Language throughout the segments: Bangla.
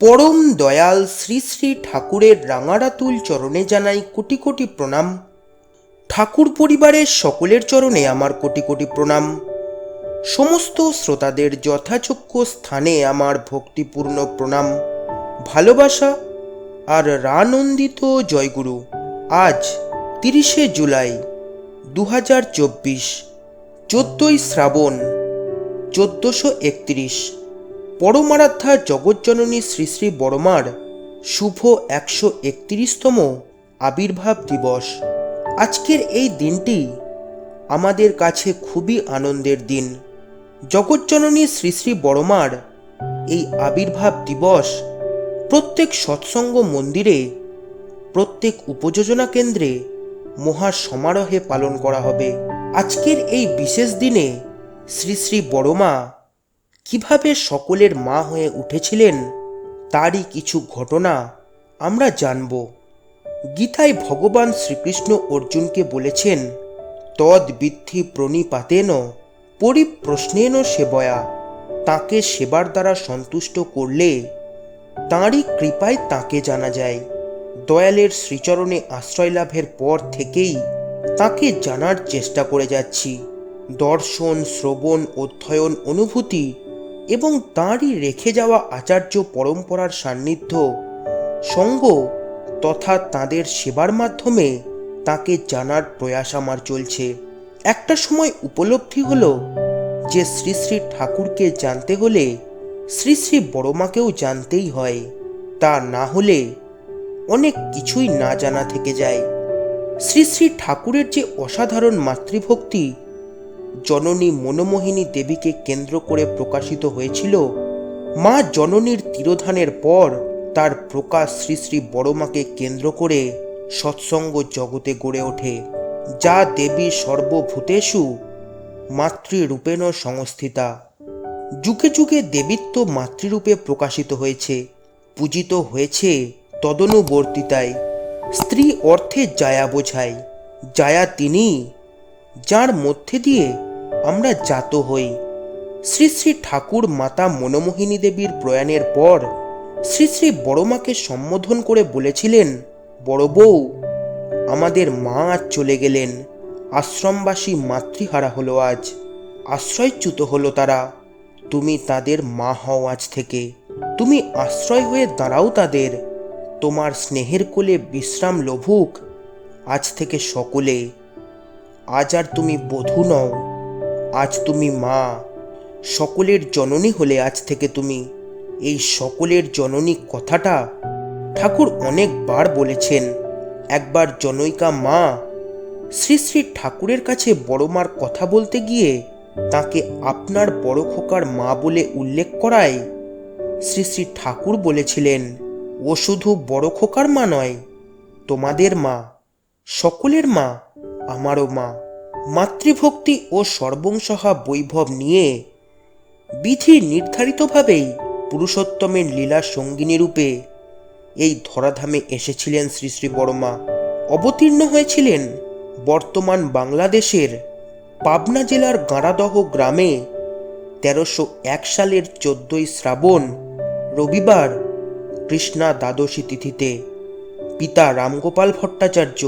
পরম দয়াল শ্রী শ্রী ঠাকুরের রাঙারাতুল চরণে জানাই কোটি কোটি প্রণাম। ঠাকুর পরিবারের সকলের চরণে আমার কোটি কোটি প্রণাম। সমস্ত শ্রোতাদের যথাযোগ্য স্থানে আমার ভক্তিপূর্ণ প্রণাম। ভালোবাসা আর রানন্দিত জয়গুরু, আজ তিরিশে জুলাই দু হাজার চব্বিশ, চোদ্দই শ্রাবণ, চোদ্দোশো একত্রিশ। পরমারাধ্যা জগজ্জননী শ্রী শ্রী বড়মার শুভ একশো একত্রিশতম আবির্ভাব দিবস। আজকের এই দিনটি আমাদের কাছে খুবই আনন্দের দিন। জগজ্জননী শ্রী শ্রী বড়মার এই আবির্ভাব দিবস প্রত্যেক সৎসঙ্গ মন্দিরে, প্রত্যেক উপযোজনা কেন্দ্রে মহা সমারোহে পালন করা হবে। আজকের এই বিশেষ দিনে শ্রী শ্রী বড়মা কীভাবে সকলের মা হয়ে উঠেছিলেন, তারই কিছু ঘটনা আমরা জানব। গীতায় ভগবান শ্রীকৃষ্ণ অর্জুনকে বলেছেন, তদ বিদ্ধি প্রণিপাতেন, পরিপ্রশ্নেন সেবয়া। তাকে সেবার দ্বারা সন্তুষ্ট করলে তাঁরই কৃপায় তাকে জানা যায়। দয়ালের শ্রীচরণে আশ্রয় লাভের পর থেকেই তাকে জানার চেষ্টা করে যাচ্ছি। দর্শন, শ্রবণ, অধ্যয়ন, অনুভূতি এবং তাঁরই রেখে যাওয়া আচার্য পরম্পরার সান্নিধ্য, সঙ্গ তথা তাদের সেবার মাধ্যমে তাকে জানার প্রয়াস আমার চলছে। একটা সময় উপলব্ধি হলো যে শ্রী শ্রী ঠাকুরকে জানতে হলে শ্রী শ্রী বড়মাকেও জানতেই হয়। তা না হলে অনেক কিছুই না জানা থেকে যায়। শ্রী শ্রী ঠাকুরের যে অসাধারণ মাতৃভক্তি জননী মনোমোহিনী দেবীকে কেন্দ্র করে প্রকাশিত হয়েছিল মা জননীর তিরোধানের পর তার প্রকাশ শ্রী শ্রী বড়মাকে কেন্দ্র করে সৎসঙ্গ জগতে গড়ে ওঠে, যা দেবী সর্বভূতেষু মাতৃরূপেণ সংস্থিতা। যুগে যুগে দেবীত্ব মাতৃরূপে প্রকাশিত হয়েছে, পূজিত হয়েছে তদনুবর্তিতায়, স্ত্রী অর্থে জায়া বোঝায়, জায়া তিনি যার মধ্যে দিয়ে আমরা জাত হই। শ্রী শ্রী ঠাকুর মাতা মনোমোহিনী দেবীর প্রয়াণের পর শ্রী শ্রী বড়মাকে সম্বোধন করে বলেছিলেন, বড় বউ, আমাদের মা আজ চলে গেলেন। আশ্রমবাসী মাতৃহারা হলো আজ। আশ্রয়চ্যুত হলো তারা। তুমি তাদের মা হও আজ থেকে। তুমি আশ্রয় হয়ে দাঁড়াও তাদের। তোমার স্নেহের কোলে বিশ্রাম লভুক আজ থেকে সকলে। আজ আর তুমি বধূ নও, আজ তুমি মা। সকলের জননী হলে আজ থেকে তুমি। এই সকলের জননী কথাটা ঠাকুর অনেকবার বলেছেন। একবার জনৈকা মা শ্রী শ্রী ঠাকুরের কাছে বড় মার কথা বলতে গিয়ে তাকে আপনার বড় খোকার মা বলে উল্লেখ করায় শ্রী শ্রী ঠাকুর বলেছিলেন, ও শুধু বড় খোকার মা নয়, তোমাদের মা, সকলের মা আমারও মা। মাতৃভক্তি ও সর্বংসহা বৈভব নিয়ে বিধি নির্ধারিতভাবেই পুরুষোত্তমের লীলা সঙ্গিনী রূপে এই ধরাধামে এসেছিলেন শ্রী শ্রী বড়মা। অবতীর্ণ হয়েছিলেন বর্তমান বাংলাদেশের পাবনা জেলার গাঁড়াদহ গ্রামে তেরোশো এক সালের চোদ্দই শ্রাবণ রবিবার কৃষ্ণা দ্বাদশী তিথিতে। পিতা রামগোপাল ভট্টাচার্য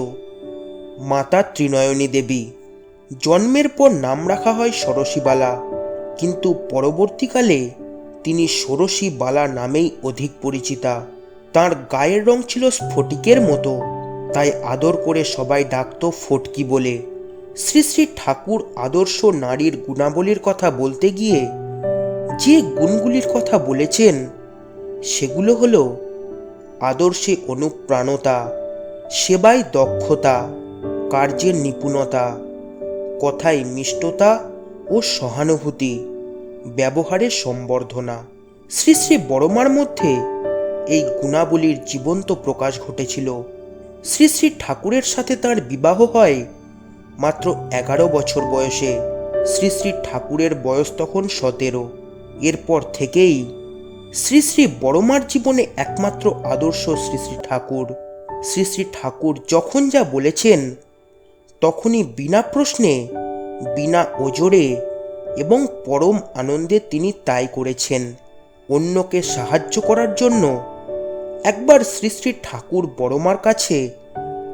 মাতা ত্রিনয়নী দেবী। জন্মের পর নাম রাখা হয় ষোড়শীবালা কিন্তু পরবর্তীকালে তিনি ষোড়শী বালা নামেই অধিক পরিচিতা। তার গায়ের রং ছিল স্ফটিকের মতো। তাই আদর করে সবাই ডাকত ফটকি বলে। শ্রী শ্রী ঠাকুর আদর্শ নারীর গুণাবলীর কথা বলতে গিয়ে যে গুণগুলির কথা বলেছেন, সেগুলো হলো আদর্শে অনুপ্রাণতা, সেবায় দক্ষতা কার্যের নিপুণতা, কথায় মিষ্টতা ও সহানুভূতি ব্যবহারের সম্বর্ধনা। শ্রী শ্রী বড়মার মধ্যে এই গুণাবলীর জীবন্ত প্রকাশ ঘটেছিল। শ্রী শ্রী ঠাকুরের সাথে তার বিবাহ হয় মাত্র এগারো বছর বয়সে। শ্রী শ্রী ঠাকুরের বয়স তখন সতেরো। এরপর থেকেই শ্রী শ্রী বড়মার জীবনে একমাত্র আদর্শ শ্রী শ্রী ঠাকুর। শ্রী শ্রী ঠাকুর যখন যা বলেছেন তখনই বিনা প্রশ্নে, বিনা ওজোরে এবং পরম আনন্দে তিনি তাই করেছেন। অন্যকে সাহায্য করার জন্য একবার শ্রী শ্রী ঠাকুর বড়মার কাছে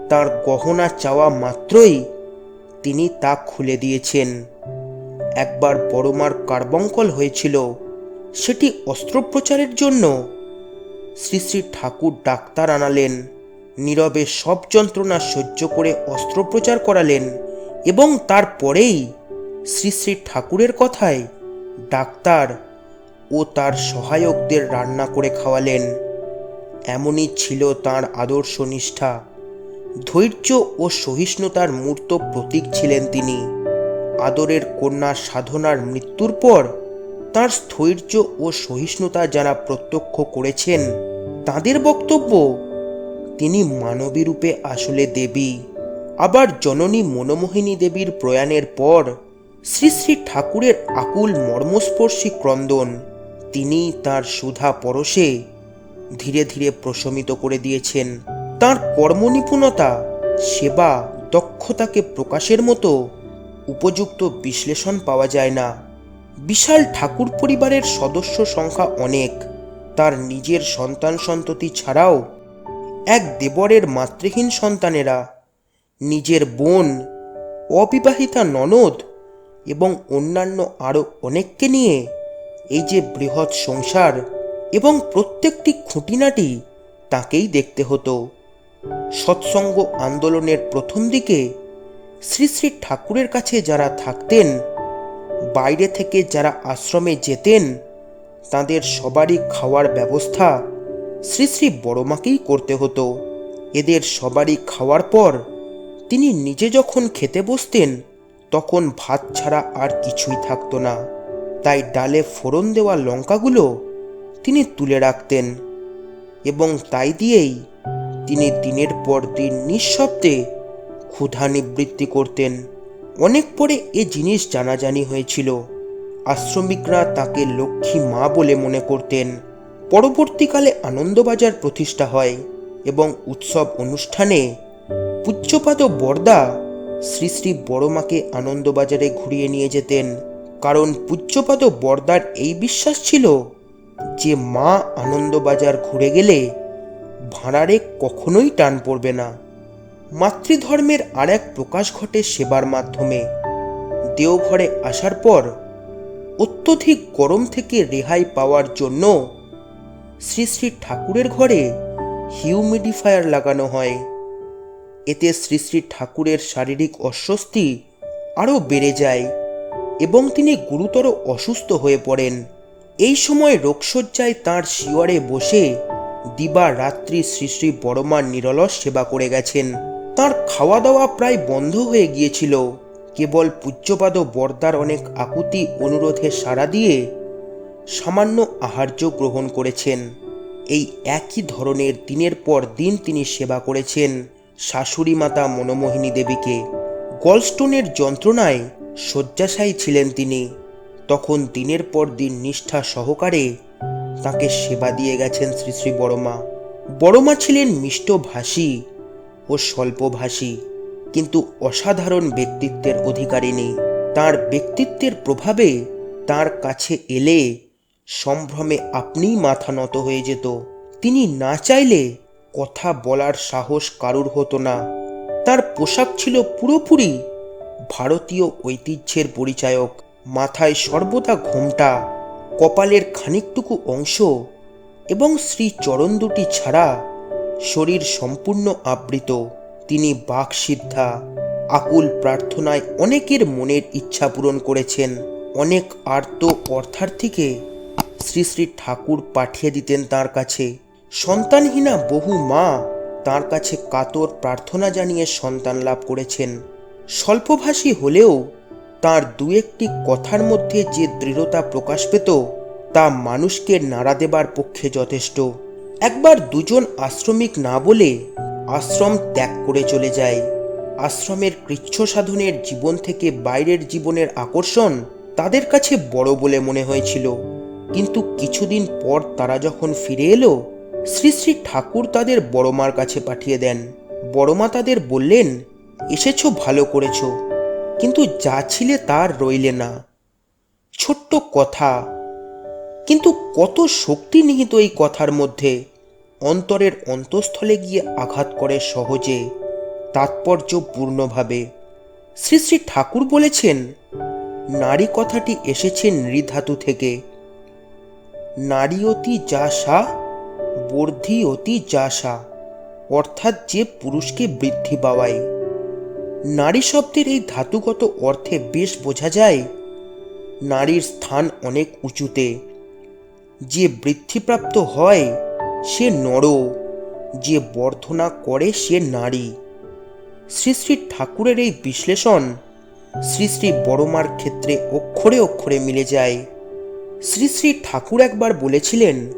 তার গহনা চাওয়া মাত্রই তিনি তা খুলে দিয়েছেন। একবার বড়মার কার্বঙ্কল হয়েছিল, সেটি অস্ত্রোপচারের জন্য শ্রী শ্রী ঠাকুর ডাক্তার আনালেন। নীরবে সব যন্ত্রণা সহ্য করে অস্ত্রোপচার করালেন এবং তারপরেই শ্রী শ্রী ঠাকুরের কথায় ডাক্তার ও তার সহায়কদের রান্না করে খাওয়ালেন। এমনই ছিল তার আদর্শ নিষ্ঠা। ধৈর্য ও সহিষ্ণুতার মূর্ত প্রতীক ছিলেন তিনি। আদরের কন্যা সাধনার মৃত্যুর পর তার স্থৈর্য ও সহিষ্ণুতা যারা প্রত্যক্ষ করেছেন, তাদের বক্তব্য তিনি মানবী রূপে আসলে দেবী। আবার জননী মনোমোহিনী দেবীর প্রয়াণের পর শ্রী শ্রী ঠাকুরের আকুল মর্মস্পর্শী ক্রন্দন তিনি তার সুধা পরশে ধীরে ধীরে প্রশমিত করে দিয়েছেন। তার কর্মনিপুণতা, সেবা, দক্ষতাকে প্রকাশের মতো উপযুক্ত বিশ্লেষণ পাওয়া যায় না। বিশাল ঠাকুর পরিবারের সদস্য সংখ্যা অনেক। তার নিজের সন্তান সন্ততি ছাড়াও এক দেবরের মাতৃহীন সন্তানেরা, নিজের বোন, অবিবাহিতা ননদ এবং অন্যান্য আরও অনেককে নিয়ে এই যে বৃহৎ সংসার এবং প্রত্যেকটি খুঁটিনাটি তাকেই দেখতে হতো। সৎসঙ্গ আন্দোলনের প্রথম দিকে শ্রী শ্রী ঠাকুরের কাছে যারা থাকতেন, বাইরে থেকে যারা আশ্রমে যেতেন, তাদের সবারই খাওয়ার ব্যবস্থা শ্রী শ্রী বড়মাকেই করতে হতো। এদের সবারই খাওয়ার পর তিনি নিজে যখন খেতে বসতেন, তখন ভাত ছাড়া আর কিছুই থাকতো না। তাই ডালে ফোড়ন দেওয়া লঙ্কাগুলো তিনি তুলে রাখতেন এবং তাই দিয়েই তিনি দিনের পর দিন নিঃশব্দে ক্ষুধা নিবৃত্তি করতেন। অনেক পরে এ জিনিস জানাজানি হয়েছিল। আশ্রমিকরা তাকে লক্ষ্মী মা বলে মনে করতেন। পরবর্তীকালে আনন্দবাজার প্রতিষ্ঠা হয় এবং উৎসব অনুষ্ঠানে পূজ্যপাদ বরদা শ্রী শ্রী বড়মাকে আনন্দবাজারে ঘুরিয়ে নিয়ে যেতেন। কারণ পূজ্যপাদ বরদার এই বিশ্বাস ছিল যে মা আনন্দবাজার ঘুরে গেলে ভাঁড়ারে কখনোই টান পড়বে না। মাতৃধর্মের আর এক প্রকাশ ঘটে সেবার মাধ্যমে। দেওঘরে আসার পর অত্যধিক গরম থেকে রেহাই পাওয়ার জন্য শ্রী শ্রী ঠাকুরের ঘরে হিউমিডিফায়ার লাগানো হয়। এতে শ্রী শ্রী ঠাকুরের শারীরিক অস্বস্তি আরও বেড়ে যায় এবং তিনি গুরুতর অসুস্থ হয়ে পড়েন। এই সময় রোগশয্যায় তাঁর শিয়রে বসে দিবা রাত্রি শ্রী শ্রী বড়মার নিরলস সেবা করে গেছেন। তার খাওয়া দাওয়া প্রায় বন্ধ হয়ে গিয়েছিল। কেবল পূজ্যপাদ বর্দার অনেক আকুতি অনুরোধে সাড়া দিয়ে সামান্য আহার্য গ্রহণ করেছেন। এই একই ধরনের দিনের পর দিন তিনি সেবা করেছেন শাশুড়ি মাতা মনোমোহিনী দেবীকে। গলস্টোনের যন্ত্রণায় শয্যাশায়ী ছিলেন তিনি। তখন দিনের পর দিন নিষ্ঠা সহকারে তাকে সেবা দিয়ে গেছেন শ্রী শ্রী বড়মা। বড়মা ছিলেন মিষ্টভাষী ও স্বল্পভাষী কিন্তু অসাধারণ ব্যক্তিত্বের অধিকারিণী। তার ব্যক্তিত্বের প্রভাবে তার কাছে এলে সম্ভ্রমে আপনিই মাথা নত হয়ে যেত। তিনি না চাইলে কথা বলার সাহস কারুর হতো না। তার পোশাক ছিল পুরোপুরি ভারতীয় ঐতিহ্যের পরিচায়ক। মাথায় সর্বদা ঘোমটা, কপালের খানিকটুকু অংশ এবং শ্রী চরণ দুটি ছাড়া শরীর সম্পূর্ণ আবৃত। তিনি বাকসিদ্ধা, আকুল প্রার্থনায় অনেকের মনের ইচ্ছা পূরণ করেছেন। অনেক আর্ত অর্থার্থীকে শ্রী শ্রী ঠাকুর পাঠিয়ে দিতেন তার কাছে। সন্তানহীনা বহু মা তার কাছে কাতর প্রার্থনা জানিয়ে সন্তান লাভ করেছেন। স্বল্পভাষী হলেও তার দু একটি কথার মধ্যে যে দৃঢ়তা প্রকাশ পেত, তা মানুষকে নাড়া দেবার পক্ষে যথেষ্ট। একবার দুজন আশ্রমিক না বলে আশ্রম ত্যাগ করে চলে যায়। আশ্রমের কৃচ্ছ সাধনের জীবন থেকে বাইরের জীবনের আকর্ষণ তাদের কাছে বড় বলে মনে হয়েছিল। কিন্তু কিছুদিন পর তারা যখন ফিরে এলো, শ্রী শ্রী ঠাকুর তাদের বড়মার কাছে পাঠিয়ে দেন। বড়মা তাদের বললেন, এসেছ, ভালো করেছ, কিন্তু যা ছিলে তার রইলে না। ছোট্ট কথা, কিন্তু কত শক্তি নিহিত এই কথার মধ্যে। অন্তরের অন্তঃস্থলে গিয়ে আঘাত করে সহজে, তাৎপর্যপূর্ণভাবে। শ্রী শ্রী ঠাকুর বলেছেন, নারী কথাটি এসেছে নৃধাতু থেকে নারী অতি যাসা, বর্ধি অতি যাসা, অর্থাৎ যে পুরুষকে বৃদ্ধি পাওয়ায়। নারী শব্দের এই ধাতুগত অর্থে বেশ বোঝা যায়, নারীর স্থান অনেক উঁচুতে। যে বৃদ্ধিপ্রাপ্ত হয়, সে নর, যে বর্ধনা করে সে নারী। শ্রী শ্রী ঠাকুরের এই বিশ্লেষণ শ্রী শ্রী বড়মার ক্ষেত্রে অক্ষরে অক্ষরে মিলে যায়। শ্রী শ্রী ঠাকুর একবার বলেছিলেন,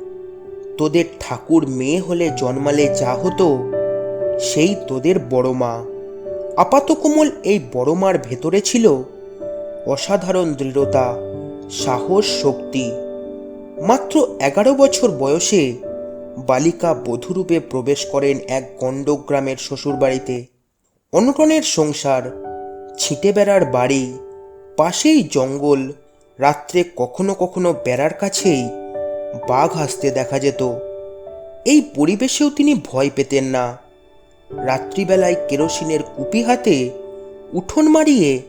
তোদের ঠাকুর মেয়ে হলে জন্মালে যা হতো, সেই তোদের বড় মা। আপাতকোমল এই বড় মার ভেতরে ছিল অসাধারণ দৃঢ়তা, সাহস, শক্তি। মাত্র এগারো বছর বয়সে বালিকা বধূরূপে প্রবেশ করেন এক গণ্ডগ্রামের শ্বশুরবাড়িতে। অনটনের সংসার ছিটে বেড়ার বাড়ি, পাশেই জঙ্গল রাত্রে কখনো কখনো বেড়ার কাছেই বাঘ আসতে দেখা যেত। এই পরিবেশেও তিনি ভয় পেতেন না। রাত্রিবেলায় কেরোসিনের কুপি হাতে উঠোন মারিয়ে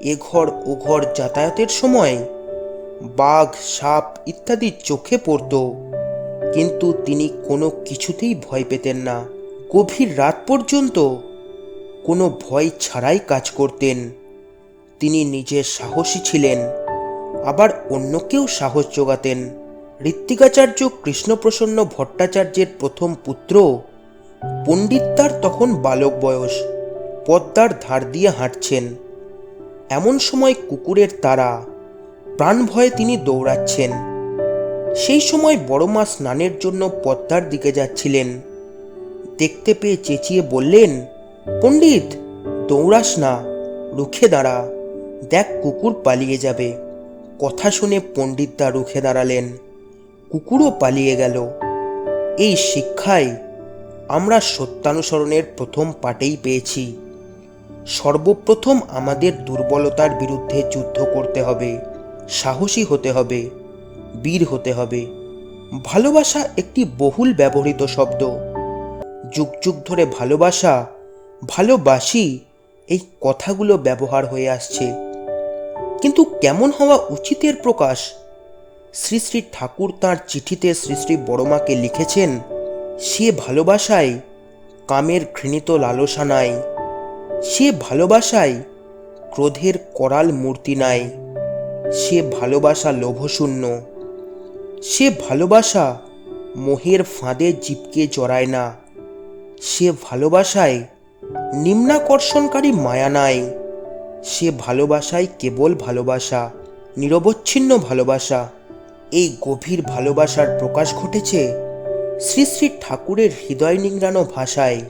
এ ঘর ও ঘর যাতায়াতের সময় বাঘ, সাপ ইত্যাদি চোখে পড়ত। কিন্তু তিনি কোনো কিছুতেই ভয় পেতেন না। গভীর রাত পর্যন্ত কোনো ভয় ছাড়াই কাজ করতেন। তিনি নিজে সাহসী ছিলেন। আবার অন্যকেও সাহস যোগাতেন। ঋত্বিকাচার্য কৃষ্ণপ্রসন্ন ভট্টাচার্যের প্রথম পুত্র পণ্ডিতার তখন বালক বয়স পদ্মার ধার দিয়ে হাঁটছেন। এমন সময় কুকুরের তারা প্রাণ ভয়ে তিনি দৌড়াচ্ছেন। সেই সময় বড় মা স্নানের জন্য পদ্মার দিকে যাচ্ছিলেন। দেখতে পেয়ে চেঁচিয়ে বললেন, পণ্ডিত, দৌড়াস না, রুখে দাঁড়া, দেখ কুকুর পালিয়ে যাবে। কথা শুনে পণ্ডিতদা রুখে দাঁড়ালেন। কুকুরও পালিয়ে গেল। এই শিক্ষায় আমরা সত্যানুসরণের প্রথম পাটেই পেয়েছি। সর্বপ্রথম আমাদের দুর্বলতার বিরুদ্ধে যুদ্ধ করতে হবে, সাহসী হতে হবে, বীর হতে হবে। ভালোবাসা একটি বহুল ব্যবহৃত শব্দ। যুগ যুগ ধরে ভালোবাসা, ভালোবাসি এই কথাগুলো ব্যবহার হয়ে আসছে। কিন্তু কেমন হওয়া উচিতের প্রকাশ? শ্রী শ্রী ঠাকুর তাঁর চিঠিতে শ্রী শ্রী বড়মাকে লিখেছেন, সে ভালোবাসায় কামের ঘৃণিত লালসা নাই। সে ভালোবাসায় ক্রোধের করাল মূর্তি নাই। সে ভালোবাসা লোভশূন্য। সে ভালোবাসা মোহের ফাঁদে জীবকে জড়ায় না। সে ভালোবাসায় নিম্নাকর্ষণকারী মায়া নাই। সে ভালোবাসায় কেবল ভালোবাসা, নিরবচ্ছিন্ন ভালোবাসা। এই গভীর ভালোবাসার প্রকাশ ঘটেছে শ্রী শ্রী ঠাকুরের হৃদয় নিংড়ানো ভাষায়,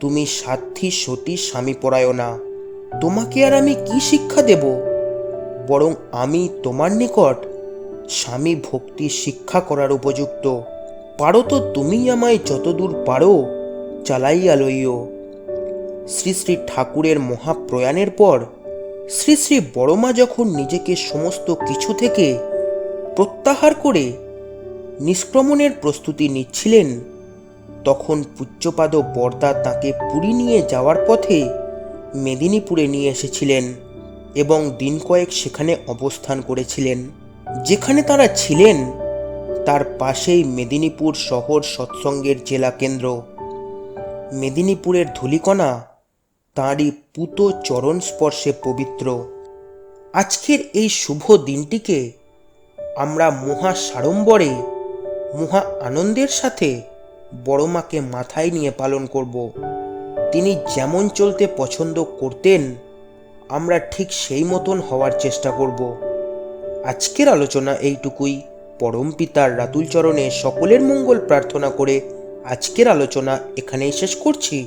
তুমি সাধ্যী, সতী, স্বামী পরায়ণা, তোমাকে আর আমি কি শিক্ষা দেব? বরং আমি তোমার নিকট স্বামী ভক্তি শিক্ষা করার উপযুক্ত। পারো তো তুমি আমায় যতদূর পারো চালাইয়া লইও। শ্রী শ্রী ঠাকুরের মহাপ্রয়াণের পর শ্রী শ্রী বড়মা যখন নিজেকে সমস্ত কিছু থেকে প্রত্যাহার করে নিষ্ক্রমণের প্রস্তুতি নিচ্ছিলেন, তখন পূজ্যপাদ বর্দা তাকে পুরী নিয়ে যাওয়ার পথে মেদিনীপুরে নিয়ে এসেছিলেন এবং দিন কয়েক সেখানে অবস্থান করেছিলেন। যেখানে তারা ছিলেন, তার পাশেই মেদিনীপুর শহর সৎসঙ্গের জেলা কেন্দ্র। মেদিনীপুরের ধূলিকণা তাঁরই পুত চরণ স্পর্শে পবিত্র। আজকের এই শুভ দিনটিকে আমরা মহা সাড়ম্বরে, মহা আনন্দের সাথে বড় মাকে মাথায় নিয়ে পালন করব। তিনি যেমন চলতে পছন্দ করতেন, আমরা ঠিক সেই মতন হওয়ার চেষ্টা করব। আজকের আলোচনা এইটুকুই। পরম পিতার রাতুল চরণে সকলের মঙ্গল প্রার্থনা করে আজকের আলোচনা এখানেই শেষ করছি।